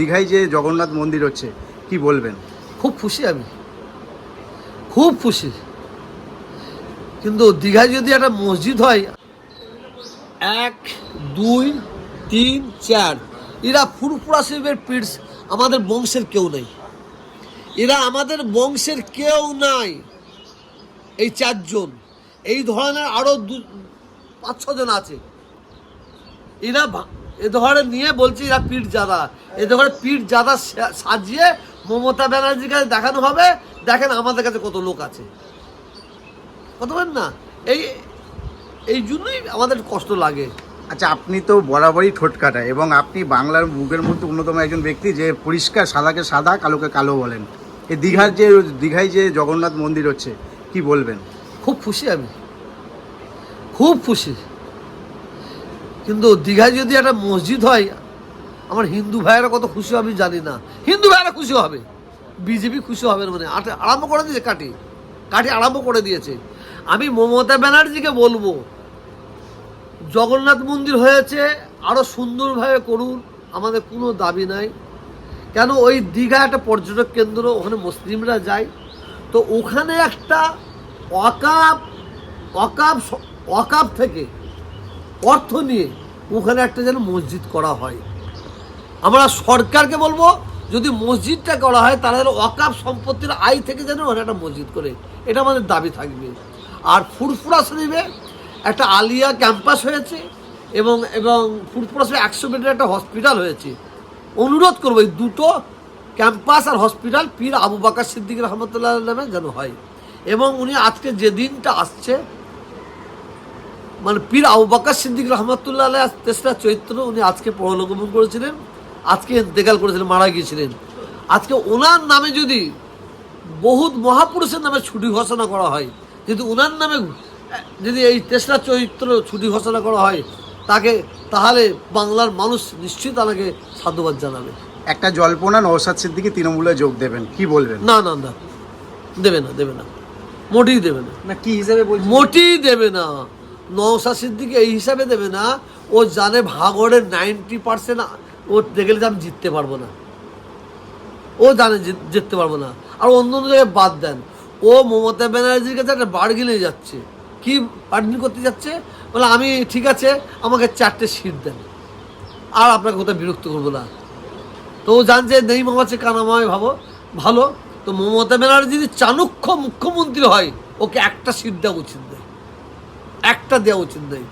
দীঘায় যে জগন্নাথ মন্দির হচ্ছে, কি বলবেন? খুব খুশি আমি। খুব খুশি। কিন্তু দীঘায় যদি একটা মসজিদ হয়, এক, দুই, তিন, চার, এরা ফুরফুরা শিবের পিডস আমাদের বংশের কেউ নেই। এরা আমাদের বংশের কেউ নাই। এই চারজন, এই ধরনের আরও দু, পাঁচ, ছজন আছে। এরা এ ধরে নিয়ে বলছি এরা পিঠ জাদা। এ ধরে পিঠ জাদা সাজিয়ে মমতা ব্যানার্জির কাছে দেখানো হবে। দেখেন আমাদের কাছে কত লোক আছে। কত না? এই এই জন্যই আমাদের কষ্ট লাগে। আচ্ছা আপনি তো বরাবরই ঠোঁট কাটা এবং আপনি বাংলার বুকের মধ্যে অন্যতম একজন ব্যক্তি যে পরিষ্কার সাদাকে সাদা কালোকে কালো বলেন। এই দীঘার যে দীঘায় যে জগন্নাথ মন্দির হচ্ছে কি বলবেন? খুব খুশি আমি। খুব খুশি। কিন্তু দীঘায় যদি একটা মসজিদ হয়, আমার হিন্দু ভাইয়েরা কত খুশি হবে জানি না। হিন্দু ভাইয়েরা খুশি হবে। বিজেপি খুশি হবে মানে আরম্ভ করে দিয়েছে কাটি কাটি আরম্ভ করে দিয়েছে। আমি মমতা ব্যানার্জিকে বলব, জগন্নাথ মন্দির হয়েছে আরও সুন্দরভাবে করুন, আমাদের কোনো দাবি নাই। কেন ওই দীঘা একটা পর্যটক কেন্দ্র, ওখানে মুসলিমরা যায়। তো ওখানে একটা অকাপ অকাপ অকাপ থেকে অর্থ নিয়ে ওখানে একটা যেন মসজিদ করা হয়। আমরা সরকারকে বলব, যদি মসজিদটা করা হয়, তাহলে যেন অকাপ সম্পত্তির আয় থেকে যেন ওখানে একটা মসজিদ করে। এটা আমাদের দাবি থাকবে। আর ফুরফুরা শরীফে একটা আলিয়া ক্যাম্পাস হয়েছে এবং এবং ফুরফুরা শরীফে একশো বেডের একটা হসপিটাল হয়েছে। অনুরোধ করব, এই দুটো ক্যাম্পাস আর হসপিটাল পীর আবু বাকার সিদ্দিক রহমতুল্লাহ নামে যেন হয়। এবং উনি আজকে যে দিনটা আসছে মানে পীর আবু বাকার সিদ্দিক রহমতুল্লাহ আলাইহ আজ তেসরা চৈত্র উনি আজকে পরলোকগমন করেছিলেন। আজকে ইন্তেকাল করেছিলেন মারা গিয়েছিলেন। আজকে ওনার নামে যদি বহুত মহাপুরুষের নামে ছুটি ঘোষণা করা হয় যদি ওনার নামে যদি এই তেসরা চৈত্র ছুটি ঘোষণা করা হয় তাকে তাহলে বাংলার মানুষ নিশ্চিত আমাকে সাধুবাদ জানাবে। একটা জল্পনা নৌসাদ সিদ্দিকি তৃণমূলে যোগ দেবেন কি বলবেন? না না না। দেবে না দেবে না। মোটেই দেবে না। না কি হিসাবে বলছি মোটেই দেবে না। নওশা সিদ্দিকি এই হিসাবে দেবে না, ও জানে ভাগড়ের নাইনটি পার্সেন্ট ও দেখলে যে আমি জিততে পারব না। ও জানে জিততে পারব না। আর অন্য অন্য জায়গায় বাদ দেন। ও মমতা ব্যানার্জির কাছে একটা বার্গেনে যাচ্ছে। কি বার্গেন করতে যাচ্ছে? বলে, আমি, ঠিক আছে, আমাকে চারটে সিট দেন। আর আপনাকে কোথাও বিরক্ত করব না। তো ও জানছে, নেই মামাছে কানামায় ভাবো। ভালো। তো মমতা ব্যানার্জি যদি চাণক্য মুখ্যমন্ত্রী হয়, ওকে একটা সিট দেওয়া উচিত একটা দেওয়া উচিত নেই।